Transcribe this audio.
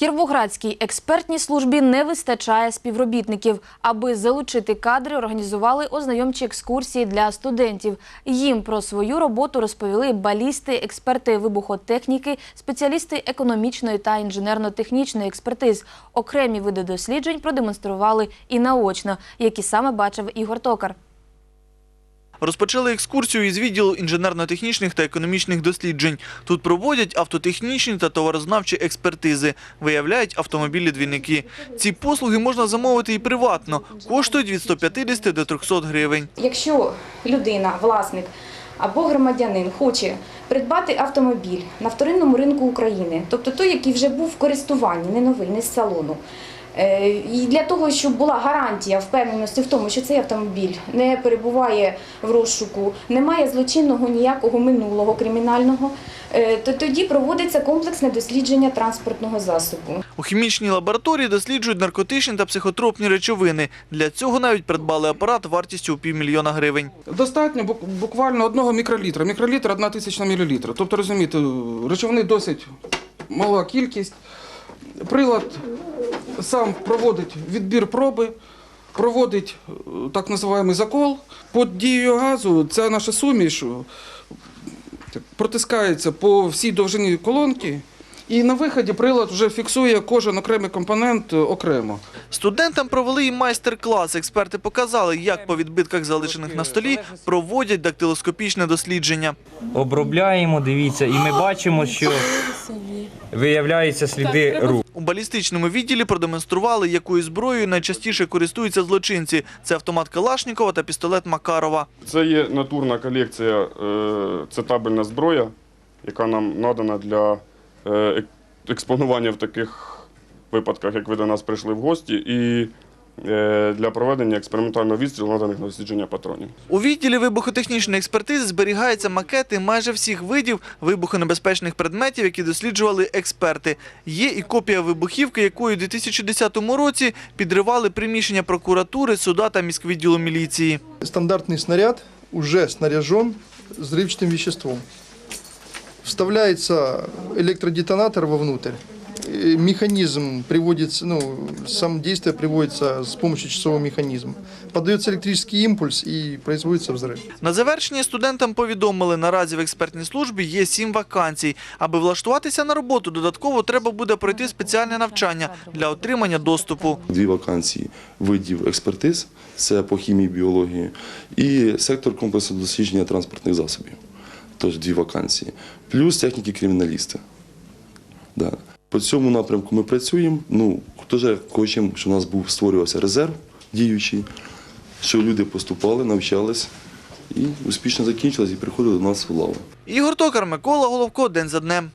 Кіровоградській експертній службі не вистачає співробітників. Аби залучити кадри, організували ознайомчі екскурсії для студентів. Їм про свою роботу розповіли балісти, експерти вибухотехніки, спеціалісти економічної та інженерно-технічної експертиз. Окремі види досліджень продемонстрували і наочно, які саме бачив Ігор Токар. Розпочали екскурсію із відділу інженерно-технічних та економічних досліджень. Тут проводять автотехнічні та товарознавчі експертизи, виявляють автомобілі-двійники. Ці послуги можна замовити і приватно, коштують від 150 до 300 гривень. Якщо людина, власник або громадянин хоче придбати автомобіль на вторинному ринку України, тобто той, який вже був в користуванні, не новий, не з салону. Е, І для того, щоб була гарантія впевненості в тому, що цей автомобіль не перебуває в розшуку, не має злочинного ніякого минулого кримінального, е, то тоді проводиться комплексне дослідження транспортного засобу. У хімічній лабораторії досліджують наркотичні та психотропні речовини. Для цього навіть придбали апарат вартістю у півмільйона гривень. Достатньо буквально одного мікролітра. Мікролітр – одна тисячна мілілітра. Тобто, розумієте, речовини досить мала кількість. Прилад сам проводить відбір проби, проводить е, так називаємо закол. Під дією газу ця наша суміш е, протискається по всій довжині колонки. І на виході прилад вже фіксує кожен окремий компонент е, окремо. Студентам провели і майстер-клас. Експерти показали, як по відбитках, залишених на столі, проводять дактилоскопічне дослідження. обробляємо, дивіться, і ми бачимо, що виявляються сліди рук. У балістичному відділі продемонстрували, якою зброєю найчастіше користуються злочинці. Це автомат Калашнікова та пістолет Макарова. Це є натурна колекція, е, це табельна зброя, яка нам надана для е, експонування в таких випадках, як ви до нас прийшли в гості, і для проведення експериментального відстрілу наданих на дослідження патронів. У відділі вибухотехнічної експертизи зберігаються макети майже всіх видів вибухонебезпечних предметів, які досліджували експерти. Є і копія вибухівки, якою у 2010 році підривали приміщення прокуратури, суда та міськвідділу міліції. Стандартный снаряд уже снаряжен взрывчатым веществом. Вставляется электродетонатор вовнутрь. И Механизм приводится, ну, сам действие приводится с помощью часового механизма. Подается электрический импульс и производится взрыв. На завершення студентам повідомили, наразі в експертній службі є сім вакансій. Аби влаштуватися на роботу, додатково треба буде пройти спеціальне навчання для отримання доступу. Дві вакансії видів експертиз, це по хімії, біології, і сектор комплексу дослідження транспортних засобів. Тож дві вакансії. Плюс техніки криміналісти. Да. По цьому напрямку ми працюємо. Ну, теж хочемо, щоб у нас був створювався резерв діючий, щоб люди поступали, навчались і успішно закінчились і приходили до нас в лаву. Ігор Токар, Микола Головко, День за днем.